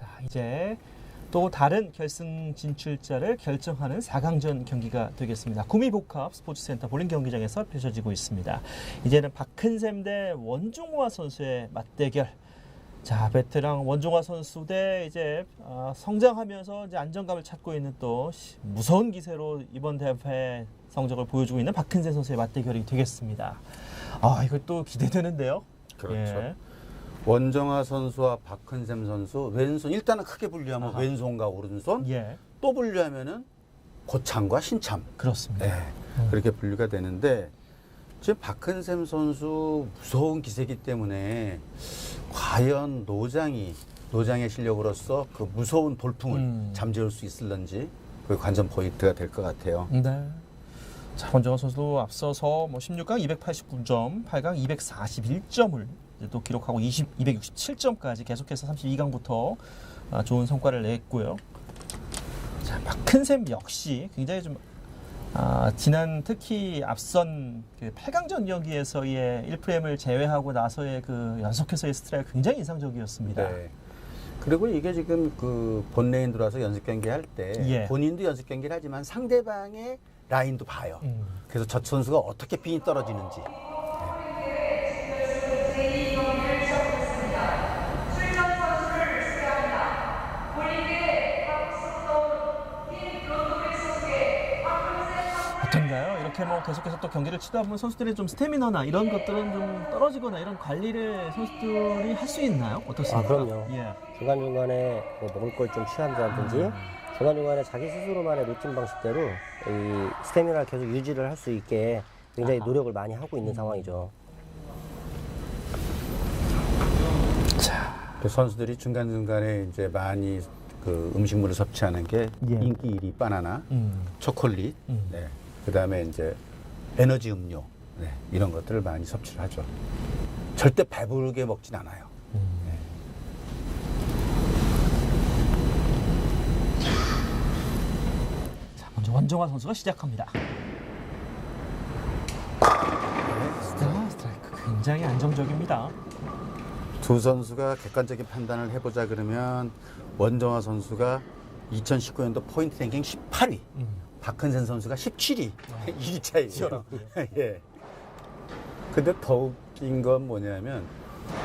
자, 이제 또 다른 결승 진출자를 결정하는 4강전 경기가 되겠습니다. 구미복합 스포츠센터 볼링 경기장에서 펼쳐지고 있습니다. 이제는 박큰샘 대 원종화 선수의 맞대결. 자, 베테랑 원종화 선수 대 이제 어, 성장하면서 이제 안정감을 찾고 있는 또 시- 무서운 기세로 이번 대회 성적을 보여주고 있는 박큰샘 선수의 맞대결이 되겠습니다. 아, 또 기대되는데요. 그렇죠. 예. 원정아 선수와 박근샘 선수 왼손 일단은 크게 분류하면 아하. 왼손과 오른손 예, 또 분류하면은 고참과 신참 그렇습니다. 네, 그렇게 분류가 되는데 지금 박근샘 선수 무서운 기세기 때문에 과연 노장이 노장의 실력으로서 그 무서운 돌풍을 음. 잠재울 수 있을런지 그 관전 포인트가 될 것 같아요. 네. 자, 원정호 선수도 앞서서 뭐 16강 289점, 8강 241점을 또 기록하고 20, 267점까지 계속해서 32강부터 아, 좋은 성과를 냈고요. 자, 박큰샘 역시 굉장히 좀 아, 지난 특히 앞선 그 8강전 경기에서의 1프레임을 제외하고 나서의 그 연속해서의 스트라이크 굉장히 인상적이었습니다. 네. 그리고 이게 지금 그 본레인 들어와서 연습 경기 할때 예. 본인도 연습 경기를 하지만 상대방의 라인도 봐요. 음. 그래서 저 선수가 어떻게 핀이 떨어지는지. 계속해서 또 경기를 치다 보면 선수들의 좀 스태미너나 이런 것들은 좀 떨어지거나 이런 관리를 선수들이 할 수 있나요? 어떻습니까? 아, 그럼요. 예. 중간중간에 뭐 먹을 걸 좀 취한다든지 음. 중간중간에 자기 스스로만의 루틴 방식대로 이 스태미나를 계속 유지를 할 수 있게 굉장히 아하. 노력을 많이 하고 있는 상황이죠. 자, 그 선수들이 중간중간에 이제 많이 그 음식물을 섭취하는 게 예. 인기 1위 바나나, 음. 초콜릿, 음. 네. 그 다음에 이제 에너지 음료, 네. 이런 것들을 많이 섭취를 하죠. 절대 배부르게 먹진 않아요. 자, 먼저 원정화 선수가 시작합니다. 스트라이크 굉장히 안정적입니다. 두 선수가 객관적인 판단을 해보자 그러면 원정화 선수가 2019년도 포인트 랭킹 18위, 음. 박근선 선수가 17위, 2위 차이죠. 치열하군요. 예. 근데 더 웃긴 건 뭐냐면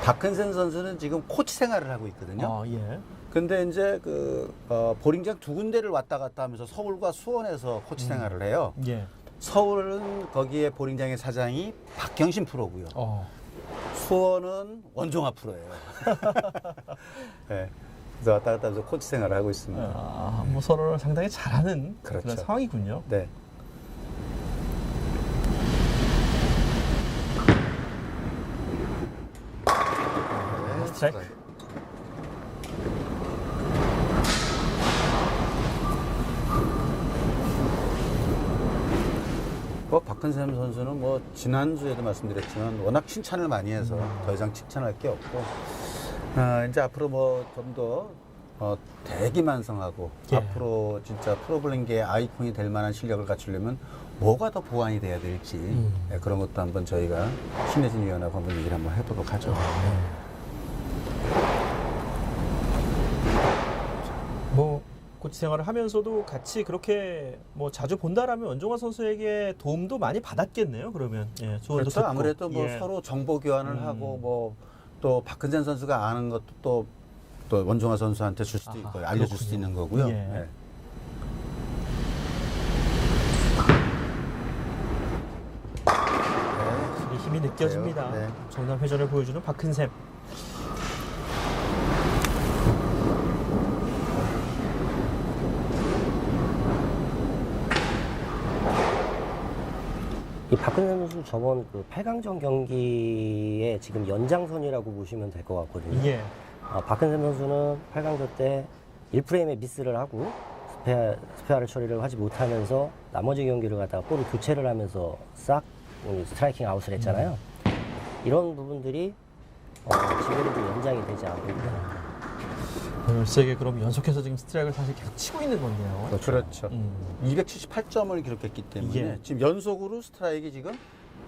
박근선 선수는 지금 코치 생활을 하고 있거든요. 어, 예. 근데 이제 그 어, 보링장 두 군데를 왔다 갔다 하면서 서울과 수원에서 코치 생활을 해요. 예. 서울은 거기에 보링장의 사장이 박경신 프로고요. 어. 수원은 원종화 프로예요. 네. 그래서 왔다 갔다 하면서 코치 생활을 하고 있습니다. 아, 뭐 서로를 상당히 잘하는 그런 그렇죠. 상황이군요. 네. 스트라이크. 뭐 박근샘 선수는 뭐 지난주에도 말씀드렸지만 워낙 칭찬을 많이 해서 더 이상 칭찬할 게 없고 아, 이제 앞으로 뭐 좀더 어, 대기만성하고 예. 앞으로 진짜 프로블링계의 아이콘이 될 만한 실력을 갖추려면 뭐가 더 보완이 돼야 될지 음. 네, 그런 것도 한번 저희가 신혜진 위원하고 한번 얘기를 한번 해보도록 하죠. 뭐 코치 생활을 하면서도 같이 그렇게 뭐 자주 본다라면 원종화 선수에게 도움도 많이 받았겠네요. 그러면 예, 조언도 그렇죠. 아무래도 뭐 예. 서로 정보 교환을 음. 하고 뭐 또 박근선 선수가 아는 것도 또, 또 원종화 선수한테 줄 수도 아하, 있고 알려줄 수도. 있는 거고요. 예. 네. 이 힘이 느껴집니다. 네. 정남 회전을 보여주는 박근샘. 이 박근혜 선수 저번 그 8강전 경기의 지금 연장선이라고 보시면 될 것 같거든요. 예. 아, 박근혜 선수는 8강전 때 1프레임에 미스를 하고 스페어, 스페어를 처리를 하지 못하면서 나머지 경기를 갖다가 볼을 교체를 하면서 싹 음, 스트라이킹 아웃을 했잖아요. 이런 부분들이 어, 지금도 연장이 되지 않고 있다. 세계 그럼 연속해서 지금 스트라이크를 사실 계속 치고 있는 건데요. 그렇죠. 음. 278점을 기록했기 때문에 예. 지금 연속으로 스트라이크 지금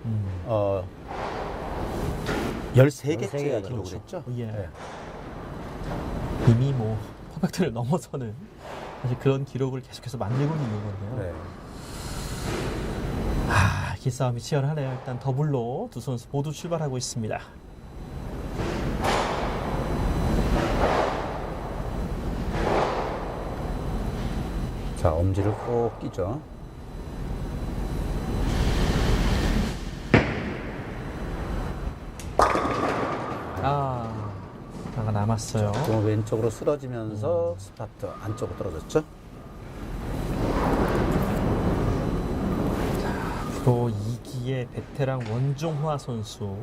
음. 어 13개째 13개가 기록을 그렇죠. 했죠. 예. 네. 이미 뭐 퍼펙트를 넘어서는 사실 그런 기록을 계속해서 만들고 있는 건데요. 네. 아, 기싸움이 치열하네요. 일단 더블로 두 선수 모두 출발하고 있습니다. 자, 엄지를 꼭 끼죠. 아, 하나가 남았어요. 공 왼쪽으로 쓰러지면서 스파트 안쪽으로 떨어졌죠. 프로 2기의 베테랑 원종화 선수.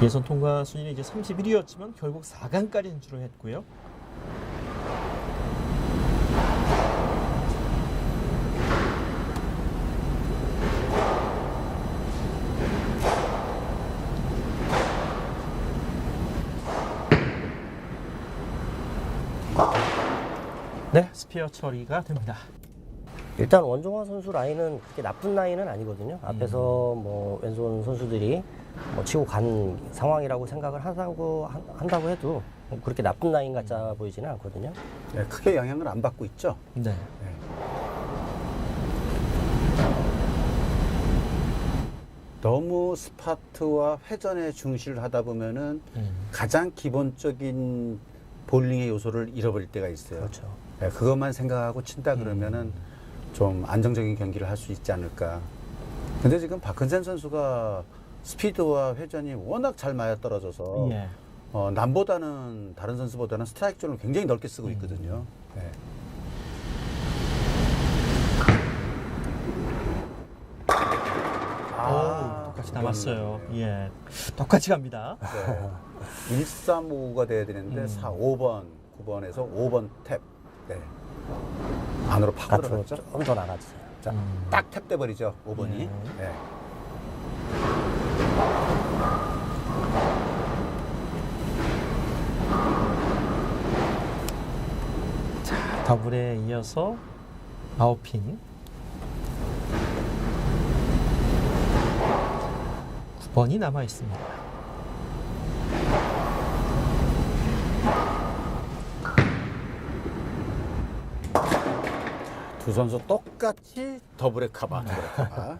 예선 통과 순위는 이제 31위였지만 결국 4강까지 진출을 했고요. 스피어 처리가 됩니다. 일단 원종화 선수 라인은 그렇게 나쁜 라인은 아니거든요. 앞에서 뭐 왼손 선수들이 뭐 치고 간 상황이라고 생각을 한다고 한- 한다고 해도 뭐 그렇게 나쁜 라인 같아 보이지는 않거든요. 네, 크게 영향을 안 받고 있죠. 네. 너무 스파트와 회전에 중시를 하다 보면은 음. 가장 기본적인 볼링의 요소를 잃어버릴 때가 있어요. 그렇죠. 네, 그것만 생각하고 친다 그러면은 좀 안정적인 경기를 할 수 있지 않을까. 근데 지금 박근선 선수가 스피드와 회전이 워낙 잘 맞아 떨어져서 예. 어, 남보다는 다른 선수보다는 스트라이크 존을 굉장히 넓게 쓰고 있거든요. 네. 오, 똑같이 남았어요. 예. 똑같이 갑니다. 네. 135가 돼야 되는데 음. 4, 5번, 9번에서 5번 탭. 네. 안으로 파고 앞으로. 좀 더. 자, 음. 딱탭 돼 버리죠. 5번이. 네. 네. 더블에 이어서 아웃핀 9번이 남아 있습니다. 두 선수 똑같이 더블의 카바, 더블의 카바.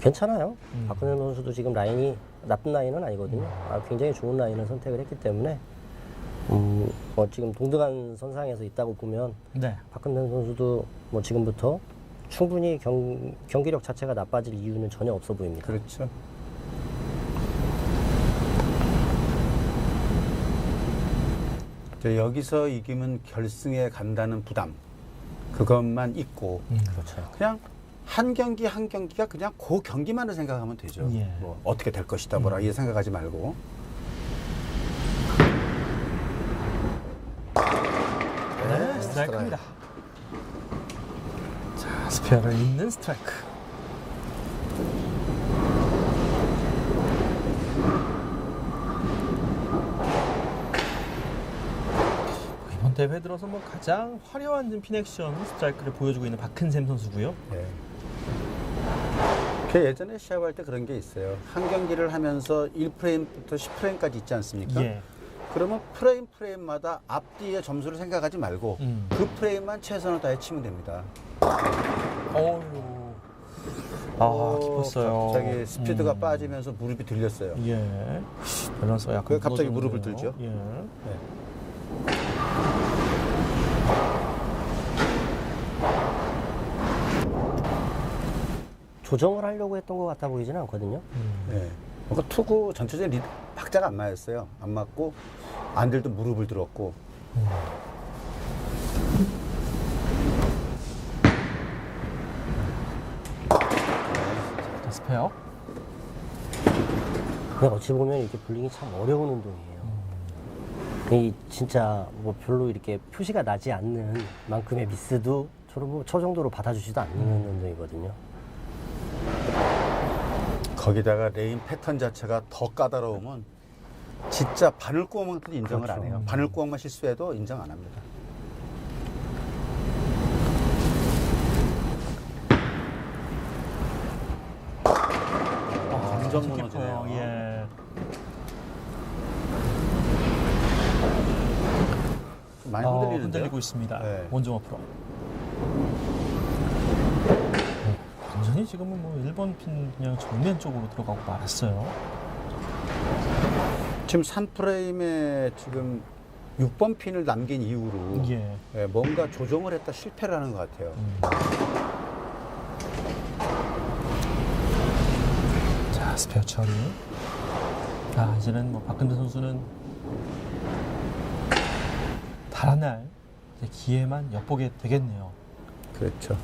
괜찮아요. 음. 박근혜 선수도 지금 라인이 나쁜 라인은 아니거든요. 아, 굉장히 좋은 라인을 선택을 했기 때문에 음, 뭐 지금 동등한 선상에서 있다고 보면 네. 박근혜 선수도 뭐 지금부터 충분히 경, 경기력 자체가 나빠질 이유는 전혀 없어 보입니다. 그렇죠. 이제 여기서 이기면 결승에 간다는 부담 그것만 있고 음. 그렇죠. 그냥 한 경기 한 경기가 그냥 그 경기만을 생각하면 되죠. 예. 뭐 어떻게 될 것이다 뭐라 이 생각하지 말고. 네, 스트라이크입니다. 자, 스페어를 잇는 스트라이크. 대회 들어서 뭐 가장 화려한 핀액션 스트라이크를 보여주고 있는 박근샘 선수고요. 예. 그 예전에 시합할 때 그런 게 있어요. 한 경기를 하면서 1프레임부터 10프레임까지 있지 않습니까? 예. 그러면 프레임 프레임마다 앞뒤의 점수를 생각하지 말고 음. 그 프레임만 최선을 다해 치면 됩니다. 어유. 아, 어, 깊었어요. 갑자기 스피드가 음. 빠지면서 무릎이 들렸어요. 예. 밸런스가 약간 그 갑자기. 무릎을 들죠? 예. 네. 조정을 하려고 했던 것 같아 보이지는 않거든요. 음. 네. 뭔가 투구 전체적인 리, 박자가 안 맞았어요. 안 맞고 안들도 무릎을 들었고 자, 스페어. 근데 어찌 보면 이렇게 볼링이 참 어려운 운동이에요. 이 진짜 뭐 별로 이렇게 표시가 나지 않는 만큼의 미스도 저런 뭐저 정도로 받아주지도 않는 운동이거든요. 거기다가 레인 패턴 자체가 더 까다로우면 진짜 바늘구멍도 인정을 그렇죠. 안 해요. 바늘구멍만 실수해도 인정 안 합니다. 완전 깊어요. 무너지네요. 예. 좀 많이 어, 흔들리는데. 흔들리고 있습니다. 네. 원종호 프로. 완전히 지금은 뭐 1번 핀 그냥 정면 쪽으로 들어가고 말았어요. 지금 산 프레임에 지금 6번 핀을 남긴 이후로 예. 예, 뭔가 조정을 했다 실패를 하는 것 같아요. 음. 자, 스페어 처리. 아, 이제는 뭐 박근대 선수는 다른 날 이제 기회만 엿보게 되겠네요. 그렇죠.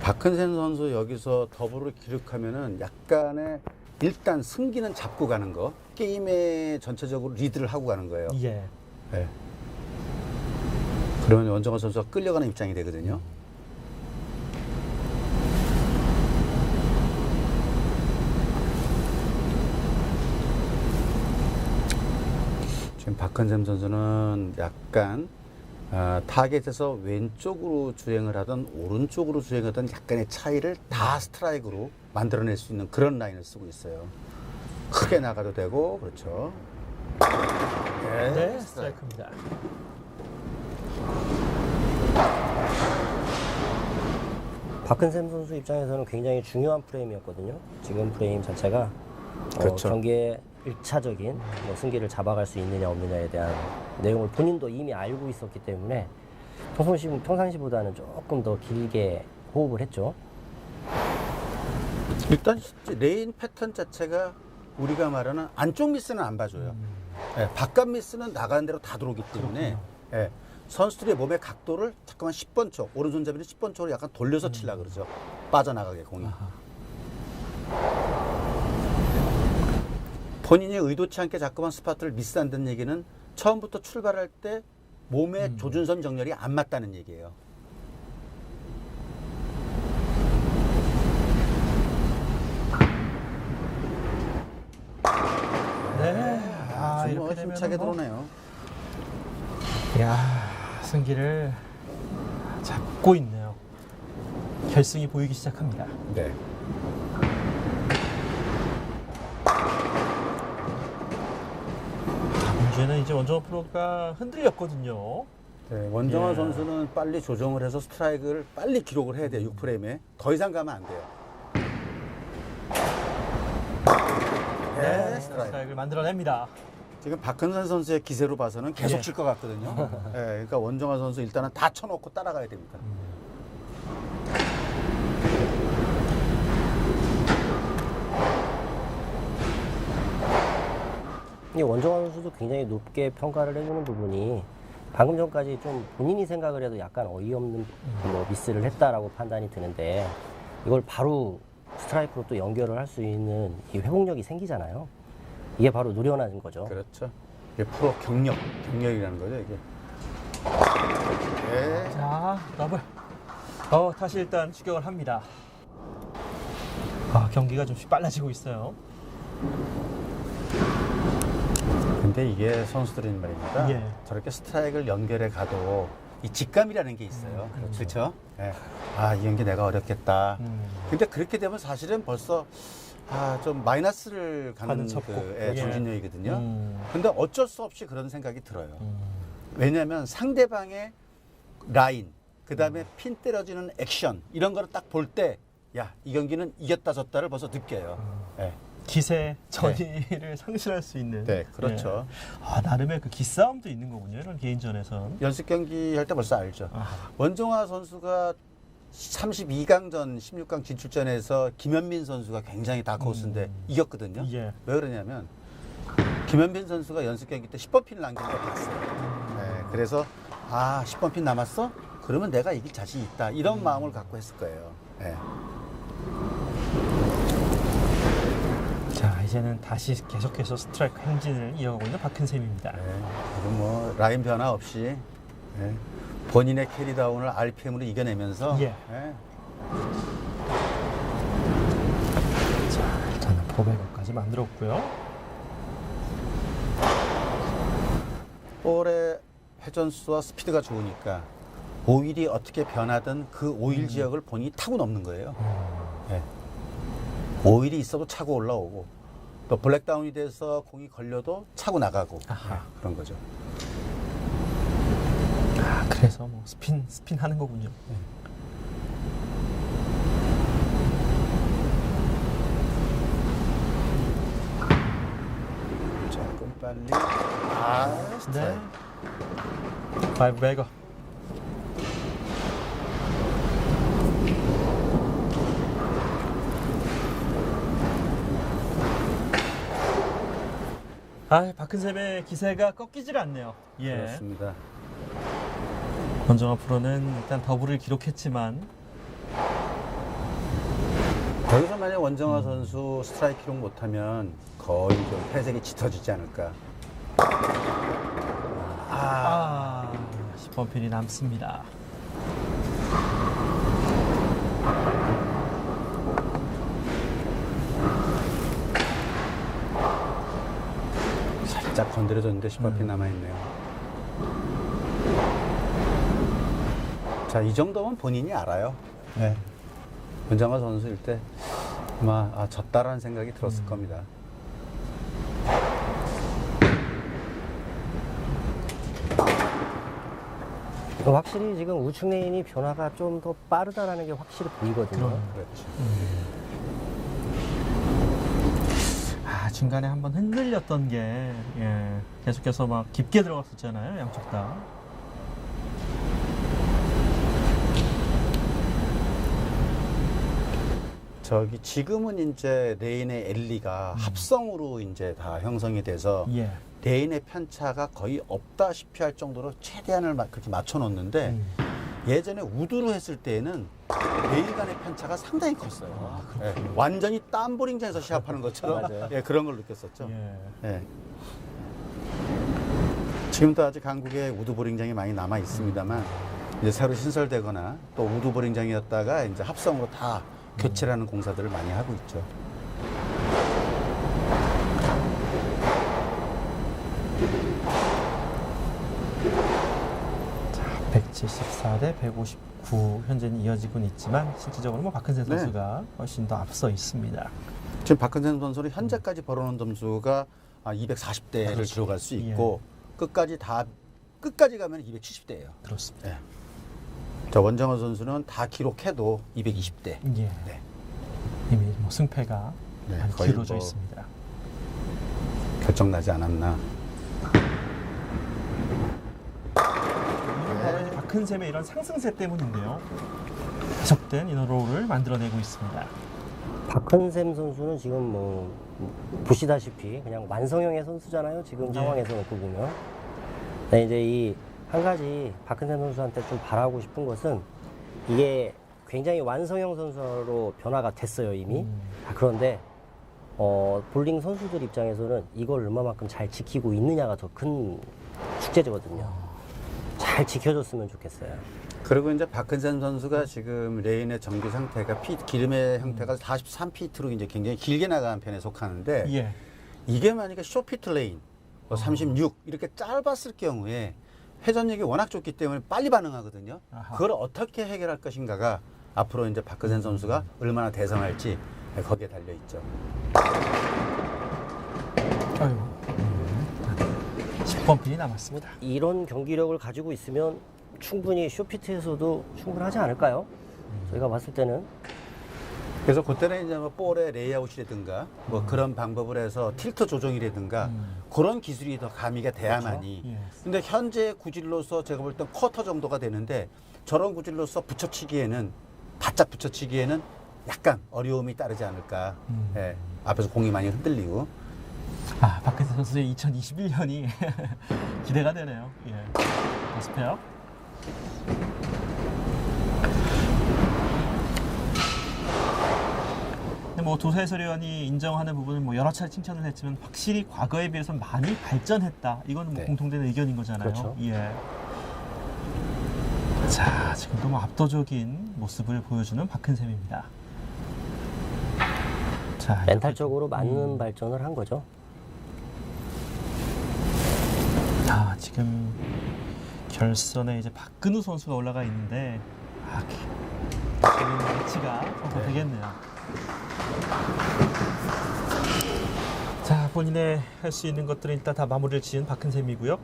박근생 선수 여기서 더블을 기록하면은 약간의 일단 승기는 잡고 가는 거 게임에 전체적으로 리드를 하고 가는 거예요. 예. 예. 그러면 원정호 선수가 끌려가는 입장이 되거든요. 지금 박근샘 선수는 약간 아, 타겟에서 왼쪽으로 주행을 하던 오른쪽으로 주행하던 약간의 차이를 다 스트라이크로 만들어낼 수 있는 그런 라인을 쓰고 있어요. 크게 나가도 되고 그렇죠. 네, 스트라이크입니다. 박근샘 선수 입장에서는 굉장히 중요한 프레임이었거든요. 지금 프레임 자체가 어, 그렇죠. 경기의 1차적인 뭐 승기를 잡아갈 수 있느냐 없느냐에 대한 내용을 본인도 이미 알고 있었기 때문에 평상시, 평상시보다는 조금 더 길게 호흡을 했죠. 일단 레인 패턴 자체가 우리가 말하는 안쪽 미스는 안 봐줘요. 예, 바깥 미스는 나가는 대로 다 들어오기 때문에 예, 선수들의 몸의 각도를 잠깐만 10번 쪽, 오른손잡이를 10번 쪽으로 약간 돌려서 치려 그러죠. 빠져나가게 공이. 본인이 의도치 않게 자꾸만 스파트를 미스한다는 얘기는 처음부터 출발할 때 몸의 조준선 정렬이 안 맞다는 얘기예요. 네. 아, 좀 이렇게 뭐 되면 힘차게 뭐, 들어오네요. 야, 승기를 잡고 있네요. 결승이 보이기 시작합니다. 네. 문제는 이제 원정호 프로가 흔들렸거든요. 네, 원정화 예. 선수는 빨리 조정을 해서 스트라이크를 빨리 기록을 해야 돼요. 6프레임에. 더 이상 가면 안 돼요. 네, 스트라이크. 스트라이크를 만들어냅니다. 지금 박근선 선수의 기세로 봐서는 계속 예. 칠것 같거든요. 네, 그러니까 원정화 선수 일단은 다 쳐놓고 따라가야 됩니다. 이 원정환 선수도 굉장히 높게 평가를 해주는 부분이 방금 전까지 좀 본인이 생각을 해도 약간 어이없는 뭐 미스를 했다라고 판단이 드는데 이걸 바로 스트라이크로 또 연결을 할 수 있는 이 회복력이 생기잖아요. 이게 바로 노련한 거죠. 그렇죠. 이게 프로 경력, 경력이라는 거죠, 이게. 네. 자, 더블. 어, 다시 일단 추격을 합니다. 아, 경기가 좀씩 빨라지고 있어요. 근데 이게 선수들인 말입니다. 예. 저렇게 스트라이크를 연결해 가도 이 직감이라는 게 있어요. 그렇죠. 예. 아, 이 연기 내가 어렵겠다. 음. 근데 그렇게 되면 사실은 벌써 아, 좀 마이너스를 가는. 그 예, 예. 정신력이거든요. 음. 근데 어쩔 수 없이 그런 생각이 들어요. 음. 왜냐하면 상대방의 라인, 그 다음에 핀 때려지는 액션 이런 거를 딱 볼 때, 야, 이 경기는 이겼다 졌다를 벌써 느껴요. 예. 기세 전의를 상실할 수 있는. 네, 그렇죠. 예. 아, 나름의 그 기싸움도 있는 거군요. 이런 개인전에선. 연습 경기 할 때 벌써 알죠. 아, 원종화 선수가 32강전 16강 진출전에서 김현민 선수가 굉장히 다크호스인데 음. 이겼거든요. 예. 왜 그러냐면 김현민 선수가 연습 경기 때 10번 핀 남긴 걸 봤어요. 네, 그래서 아 10번 핀 남았어? 그러면 내가 이길 자신 있다 이런 마음을 갖고 했을 거예요. 네. 자, 이제는 다시 계속해서 스트라이크 행진을 이어가고 있는 박근샘입니다. 네, 뭐 라인 변화 없이 네, 본인의 캐리다운을 RPM으로 이겨내면서 예. 네, 자, 일단은 포백까지 만들었고요. 볼의 회전수와 스피드가 좋으니까 오일이 어떻게 변하든 그 오일 지역을 본인이 타고 넘는 거예요. 네. 오일이 있어도 차고 올라오고 또 블랙다운이 돼서 공이 걸려도 차고 나가고 아하. 네, 그런 거죠. 아, 그래서 뭐 스핀 스핀 하는 거군요. 조금 빨리. 아, 네. 파이브 베거. 아, 박근섭의 기세가 꺾이질 않네요. 예. 그렇습니다. 권정아 프로는 일단 더블을 기록했지만 거기서 만약 원정화 선수 스트라이크 기록 못하면 거의 좀 패색이 짙어지지 않을까. 아, 10번 핀이 남습니다. 살짝 건드려졌는데 10번 핀 남아있네요. 자, 이 정도면 본인이 알아요. 네. 원정화 선수일 때 아마 아, 졌다라는 생각이 들었을 겁니다. 확실히 지금 우측 레인이 변화가 좀 더 빠르다라는 게 확실히 보이거든요. 그렇죠. 아, 중간에 한번 흔들렸던 게 예, 계속해서 막 깊게 들어갔었잖아요, 양쪽 다. 저기 지금은 이제 레인의 엘리가 합성으로 이제 다 형성이 돼서 예. 레인의 편차가 거의 없다시피 할 정도로 최대한을 마- 그렇게 맞춰 놓는데 음. 예전에 우드로 했을 때에는 레일 간의 편차가 상당히 컸어요. 아, 예, 완전히 땀보링장에서 시합하는 것처럼 맞아요. 예, 그런 걸 느꼈었죠. 예. 예. 지금도 아직 한국에 우드 보링장이 많이 남아 있습니다만 이제 새로 신설되거나 또 우드 보링장이었다가 이제 합성으로 다 교체라는 공사들을 많이 하고 있죠. 174대 159 현재는 이어지고는 있지만 실질적으로 뭐 박근세 네. 선수가 훨씬 더 앞서 있습니다. 지금 박근생 선수는 현재까지 벌어놓은 점수가 240대를 그렇죠. 들어갈 수 있고 끝까지 다 끝까지 가면 270대예요. 그렇습니다. 예. 자 원정호 선수는 다 기록해도 220대. 예. 네. 이미 뭐 승패가 네, 길어져 뭐 있습니다. 결정 나지 않았나. 이건 박근샘의 이런 상승세 때문인데요. 계속된 이너로우를 만들어내고 있습니다. 박헌샘 선수는 지금 뭐 보시다시피 그냥 완성형의 선수잖아요. 지금 예. 상황에서 놓고 보면. 네, 이제 이 한 가지 박헌샘 선수한테 좀 바라고 싶은 것은 이게 굉장히 완성형 선수로 변화가 됐어요 이미. 음. 아, 그런데 어, 볼링 선수들 입장에서는 이걸 얼마만큼 잘 지키고 있느냐가 더큰 숙제거든요. 잘 지켜줬으면 좋겠어요. 그리고 이제 박근선 선수가 지금 레인의 정비 상태가 피, 기름의 형태가 43피트로 이제 굉장히 길게 나가는 편에 속하는데 예. 이게 만약에 쇼피트 레인 뭐 36 이렇게 짧았을 경우에 회전력이 워낙 좋기 때문에 빨리 반응하거든요. 아하. 그걸 어떻게 해결할 것인가가 앞으로 이제 박근선 선수가 얼마나 대성할지 거기에 달려 있죠. 아이고. 10번 핀이 남았습니다. 이런 경기력을 가지고 있으면 충분히 쇼피트에서도 충분하지 않을까요? 저희가 봤을 때는 그래서 그때는 이제 뭐 볼의 레이아웃이라든가 뭐 그런 방법을 해서 틸트 조정이라든가 음. 그런 기술이 더 가미가 돼야만이. 예. 근데 현재 구질로서 제가 볼땐 쿼터 정도가 되는데 저런 구질로서 붙여치기에는 바짝 붙여치기에는 약간 어려움이 따르지 않을까. 음. 예, 앞에서 공이 많이 흔들리고. 아, 박근세 선수의 2021년이 기대가 되네요. 예. 스페어. 근데 뭐 도세설위원이 인정하는 부분은 뭐 여러 차례 칭찬을 했지만 확실히 과거에 비해서 많이 발전했다. 이거는 뭐 네. 공통된 의견인 거잖아요. 그렇죠. 예. 자, 지금도 뭐 압도적인 모습을 보여주는 박근샘입니다. 자, 멘탈적으로 맞는 음. 발전을 한 거죠. 자 지금 결선에 이제 박근우 선수가 올라가 있는데 아, 박근우 위치가 되겠네요. 네. 자 본인의 할 수 있는 것들은 일단 다 마무리를 지은 박근샘이고요.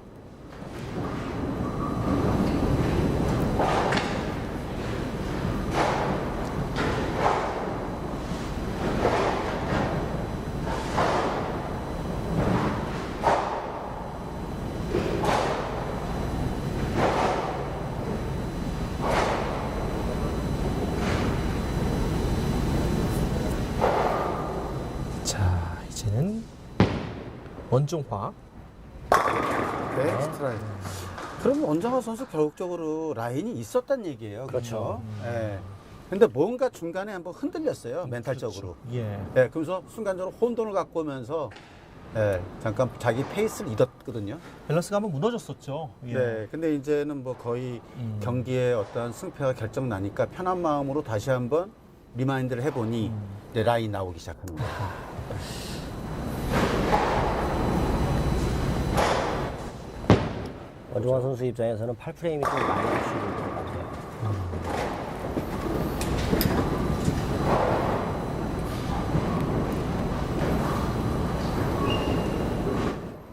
원종화. 네, 스트라이크. 그럼 원정화 선수 결국적으로 라인이 있었단 얘기예요. 그렇죠. 예. 근데 뭔가 중간에 한번 흔들렸어요. 멘탈적으로. 예. 예, 그러면서 순간적으로 혼돈을 갖고 오면서 예, 잠깐 자기 페이스를 잃었거든요. 밸런스가 한번 무너졌었죠. 예. 네, 근데 이제는 뭐 거의 음. 경기의 어떤 승패가 결정 나니까 편한 마음으로 다시 한번 리마인드를 해보니 음. 이제 라인 나오기 시작합니다. 원종환 선수 입장에서는 8프레임이 좀 많이 주시고 있는 것 같아요.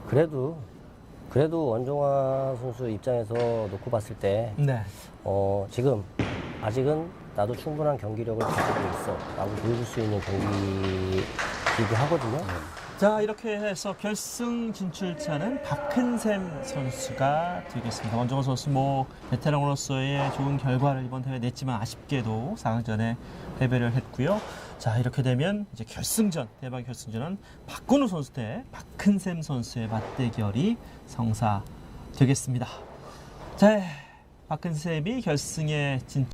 그래도 그래도 원종환 선수 입장에서 놓고 봤을 때 네. 어, 지금 아직은 나도 충분한 경기력을 가지고 있어 라고 보여줄 수 있는 경기이기도 하거든요. 자, 이렇게 해서 결승 진출자는 박근샘 선수가 되겠습니다. 원정호 선수 뭐 베테랑으로서의 좋은 결과를 이번 대회에 냈지만 아쉽게도 4강전에 패배를 했고요. 자, 이렇게 되면 이제 결승전, 대박 결승전은 박건우 선수 대 박근샘 선수의 맞대결이 성사되겠습니다. 자, 박근샘이 결승에 진출